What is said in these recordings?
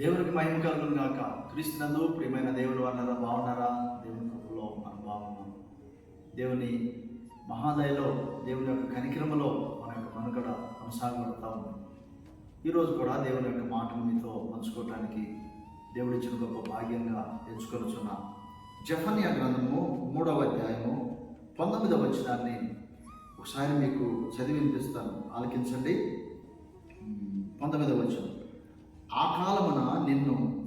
దేవునికి మహిమ కలుగును గాక. క్రీస్తునందు ప్రియమైన దేవుడు అన్నారా బాగున్నారా? దేవుని కృపలో మనం బాగున్నాం. దేవుని మహాదయలో దేవుని యొక్క కనిక్రమలో మన యొక్క మనుగడ కొనసాగబడతా ఉంది. ఈరోజు కూడా దేవుని యొక్క మాటలు మీతో పంచుకోవటానికి దేవుడు ఇచ్చిన గొప్ప భాగ్యంగా ఎంచుకొనుచున్న జఫన్యా గ్రంథము మూడవ అధ్యాయము పంతొమ్మిదవ వచనాన్ని ఒకసారి మీకు చదివి వినిపిస్తాను ఆలకించండి పంతొమ్మిదవ వచనం. ఆ కాలమున నిన్ను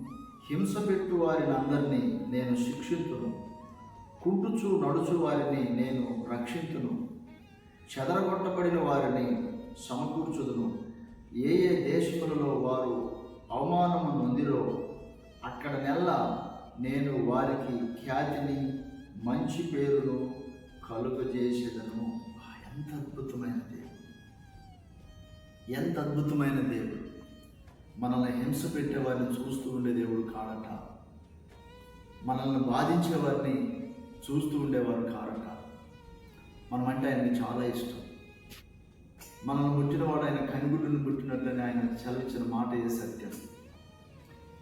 హింస పెట్టు వారిని అందరినీ నేను శిక్షింతును. కుంటుచు నడుచు వారిని నేను రక్షింతును. చెదరగొట్టబడిన వారిని సమకూర్చుదును. ఏ ఏ దేశములలో వారు అవమానము నొందిరో అక్కడ నెల్ల నేను వారికి ఖ్యాతిని మంచి పేరును కలుగజేసేదను. ఎంత అద్భుతమైన దేవుడు. ఎంత అద్భుతమైన దేవుడు. మనల్ని హింస పెట్టేవారిని చూస్తూ ఉండే దేవుడు కాడట. మనల్ని బాధించే వారిని చూస్తూ ఉండేవారు కాడట. మనమంటే ఆయనకి చాలా ఇష్టం. మనల్ని ముట్టినవాడు ఆయన కనుగుడ్డును పుట్టినట్లని ఆయన చదివించిన మాట ఏ సత్యం?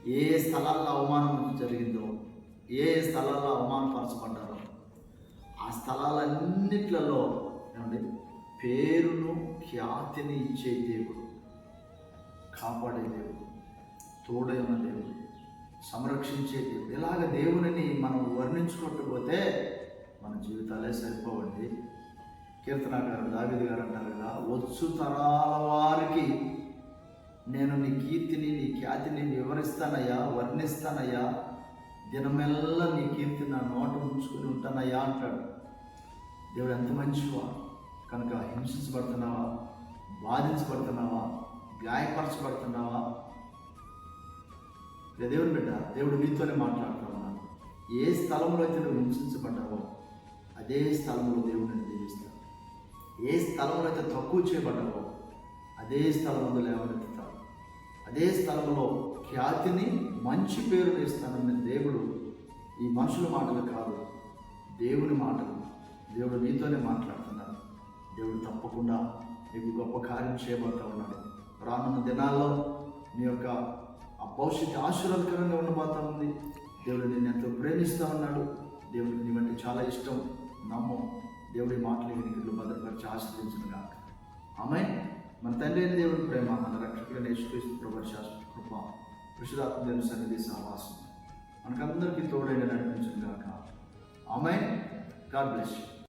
ఏ స్థలాల్లో అవమానం జరిగిందో ఏ ఏ స్థలాల్లో అవమానపరచబడ్డారో ఆ స్థలాలన్నిట్లలో ఏమండి? పేరును ఖ్యాతిని ఇచ్చే దేవుడు. కాపాడే దేవుడు తోడై ఉన్న దేవుడు సంరక్షించే దేవుడు ఇలాగ దేవునిని మనం వర్ణించుకోకపోతే మన జీవితాలే సరిపోవండి. కీర్తనాకారు దావిది గారు అంటారు కదా వచ్చు తరాల వారికి నేను నీ కీర్తిని నీ ఖ్యాతిని వివరిస్తానయ్యా వర్ణిస్తానయ్యా. దినమెల్లా నీ కీర్తి నా నోట ఉంచుకుని ఉంటానయ్యా అంటాడు. దేవుడు ఎంత మంచివా కనుక హింసించబడుతున్నావా? బాధించబడుతున్నావా? గాయపరచబడుతున్నావా? దేవుని బిడ్డ దేవుడు నీతోనే మాట్లాడుతున్నాను ఏ స్థలంలో అయితే నువ్వు హింసించబడ్డావో అదే స్థలంలో దేవుడిని నేను దీవిస్తాడు. ఏ స్థలంలో అయితే తక్కువ చేయబడ్డావో అదే స్థలంలో లేవనెత్తుతాడు. అదే స్థలంలో ఖ్యాతిని మంచి పేరు ఇస్తానన్న దేవుడు ఈ మనుషుల మాటలు కాదు. దేవుని మాటలు. దేవుడు నీతోనే మాట్లాడుతున్నాడు. దేవుడు తప్పకుండా నీకు గొప్ప కార్యం చేయబోతా ఉన్నాడు. రానున్న దినాల్లో నీ యొక్క ఆ భవిష్యత్తు ఆశీర్వాదకరంగా ఉండబోతా ఉంది. దేవుడు నిన్ను ఎంతో ప్రేమిస్తూ ఉన్నాడు. దేవుడు నీ వంటి చాలా ఇష్టం నమ్ము. దేవుడి మాటలు ఎన్నికలు భద్రపరిచి ఆశ్రయించను కాక ఆమె మన తండ్రి అయిన దేవుడి ప్రేమ మన రక్షకుడైన యేసుక్రీస్తు ప్రభు శాస్త్ర కృప విశుధాత్మ దేవుని సన్నిధి సహవాసం మనకందరికీ తోడైన నడిపించను కాక ఆమె గాడ్ బ్లెస్ యూ.